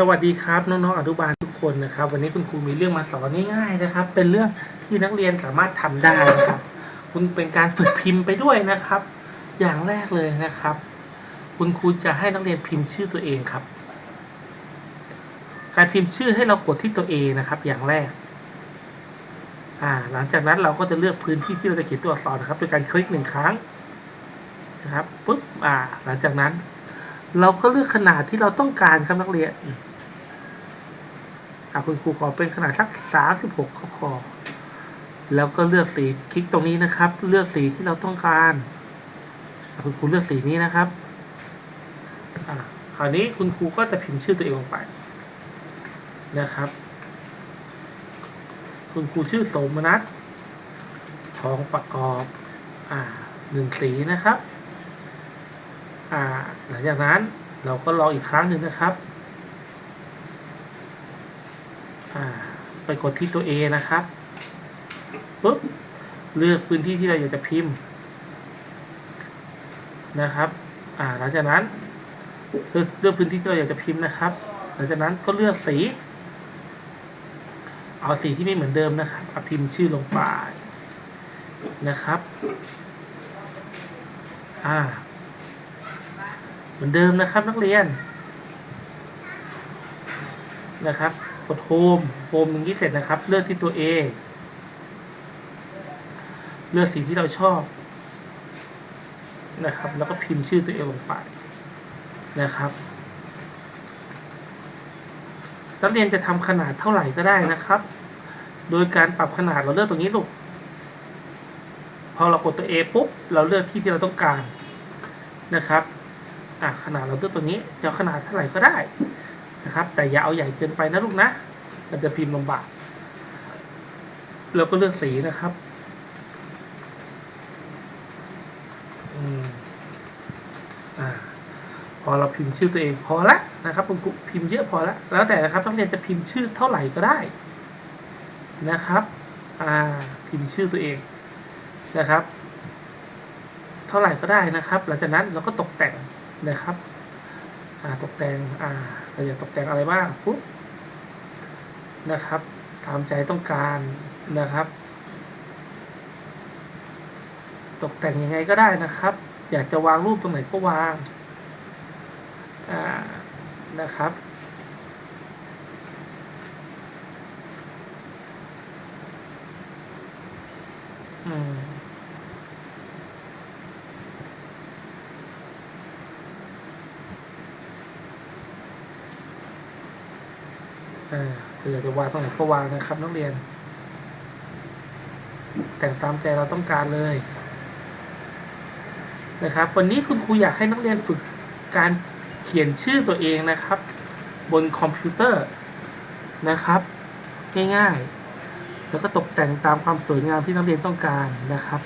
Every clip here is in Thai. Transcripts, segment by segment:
สวัสดีครับน้องๆอนุบาลทุกคนนะครับ วันนี้คุณครูมีเรื่องมาสอนง่ายๆนะครับ เป็นเรื่องที่นักเรียนสามารถทำได้นะครับ คุณเป็นการฝึกพิมพ์ไปด้วยนะครับ อย่างแรกเลยนะครับ คุณครูจะให้นักเรียนพิมพ์ชื่อตัวเองครับ การพิมพ์ชื่อให้เรากดที่ตัว A นะครับ อย่างแรกอ่าหลังจากนั้นเราก็จะเลือกพื้นที่ที่เราจะเขียนตัวอักษรนะครับโดยการคลิกหนึ่งครั้งนะครับปุ๊บอ่า หลังจากนั้น เราก็เลือกขนาดที่เราต้องการครับนักเรียน อะคุณครูขอเป็นขนาดสักสามสิบหกก็พอแล้วก็เลือกสีคลิกตรงนี้นะครับ เลือกสีที่เราต้องการอะคุณครูเลือกสีนี้นะครับอะคราวนี้คุณครูก็จะพิมพ์ชื่อตัวเองลงไปนะครับ คุณครูชื่อสมนัททองประกอบอ่าหนึ่งสีนะครับอ่าหลังจากนั้นเราก็รออีกครั้งหนึ่งนะครับ ไปกดที่ตัว A นะครับปุ๊บเลือกพื้นที่ที่เราอยากจะพิมพ์นะครับหลังจากนั้นเลือกเลือกพื้นที่ที่เราอยากจะพิมพ์นะครับ หลังจากนั้นก็เลือกสี เอาสีที่ไม่เหมือนเดิมนะครับเอาพิมพ์ชื่อลงไปนะครับอ่าเหมือนเดิมนะครับนักเรียนนะครับ กดโฮมโฮมอย่างนี้เสร็จนะครับ เลือกที่ตัว A เลือกสีที่เราชอบนะครับ แล้วก็พิมพ์ชื่อตัวเองลงไปนะครับนักเรียนจะทำขนาดเท่าไหร่ก็ได้นะครับ โดยการปรับขนาดเราเลือกตรงนี้ลูก พอเรากดตัว A ปุ๊บ เราเลือกที่ที่เราต้องการนะครับ อะขนาดเราเลือกตัวนี้จะขนาดเท่าไหร่ก็ได้ นะครับ แต่อย่าเอาใหญ่เกินไปนะลูกนะ มันจะพิมพ์ลำบากเราก็เลือกสีนะครับอืมอ่าพอเราพิมพ์ชื่อตัวเองพอละนะครับคุณครูพิมพ์เยอะพอละแล้วแต่นะครับนักเรียนจะพิมพ์ชื่อเท่าไหร่ก็ได้นะครับ อ่า พิมพ์ชื่อตัวเองนะครับ เท่าไหร่ก็ได้นะครับ หลังจากนั้นเราก็ตกแต่งนะครับ อ่า ตกแต่ง อ่า เราอยากตกแต่งอะไรบ้างปุ๊บนะครับตามใจต้องการนะครับ ตกแต่งยังไงก็ได้นะครับ อยากจะวางรูปตรงไหนก็วางานะครับอืม อ่าคืออยากจะวางตรงไหนก็วางนะครับนักเรียน แต่งตามใจเราต้องการเลย นะครับ วันนี้คุณครูอยากให้นักเรียนฝึกการเขียนชื่อตัวเองนะครับ บนคอมพิวเตอร์นะครับ ง่ายๆ แล้วก็ตกแต่งตามความสวยงามที่นักเรียนต้องการนะครับ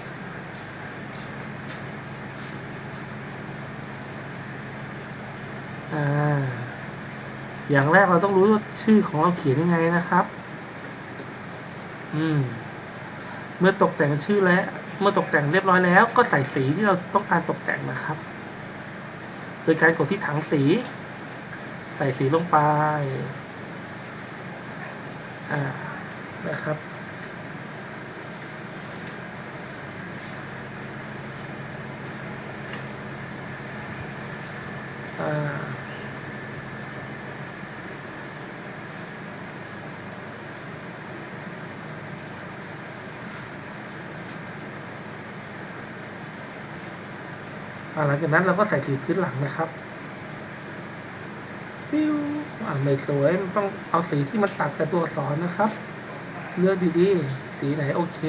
อ่า อย่างแรกเราต้องรู้ว่าชื่อของเราเขียนยังไงนะครับ อืม เมื่อตกแต่งชื่อแล้ว เมื่อตกแต่งเรียบร้อยแล้ว ก็ใส่สีที่เราต้องการตกแต่งนะครับ โดยการกดที่ถังสี ใส่สีลงไป อ่า นะครับอ่า หลังจากนั้นเราก็ใส่สีพื้นหลังนะครับฟิวอ่าไม่สวยมันต้องเอาสีที่มันตัดกับตัวอักษรนะครับ เลือกดีๆ สีไหนโอเค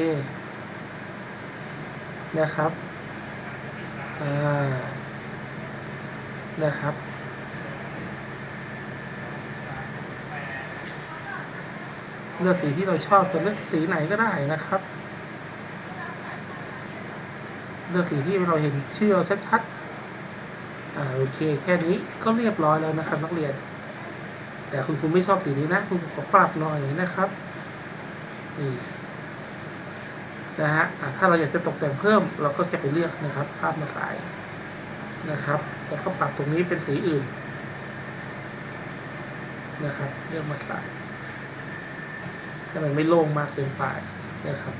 นะครับอ่านะครับเลือกสีที่เราชอบจะเลือกสีไหนก็ได้นะครับ เลือกสีที่เราเห็นชื่อเราชัดๆ อ่าโอเค แค่นี้ก็เรียบร้อยแล้วนะครับนักเรียน แต่คุณครูไม่ชอบสีนี้นะ คุณครูขอปรับหน่อยนะครับนี่นะฮะถ้าเราอยากจะตกแต่งเพิ่ม เราก็แค่ไปเลือกนะครับ ภาพมาใส่นะครับ แล้วก็ปรับตรงนี้เป็นสีอื่น นะครับ เลือกมาใส่ให้มันไม่โล่งมากเกินไปนะครับ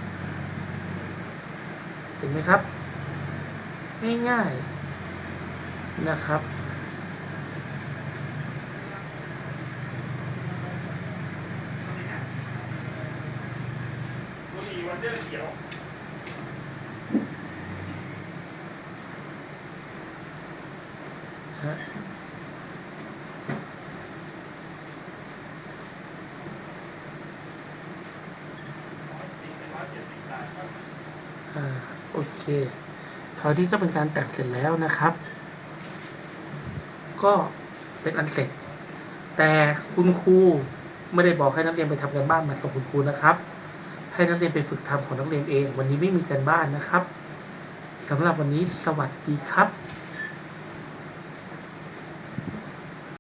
เห็นไหมครับ ง่ายๆนะครับฮะอ่าโอเค คราวนี้ก็เป็นการแต่งเสร็จแล้วนะครับ ก็เป็นอันเสร็จ แต่คุณครูไม่ได้บอกให้นักเรียนไปทำกันบ้านมาส่งคุณครูนะครับ ให้นักเรียนไปฝึกทำของนักเรียนเอง วันนี้ไม่มีการบ้านนะครับสำหรับวันนี้สวัสดีครับ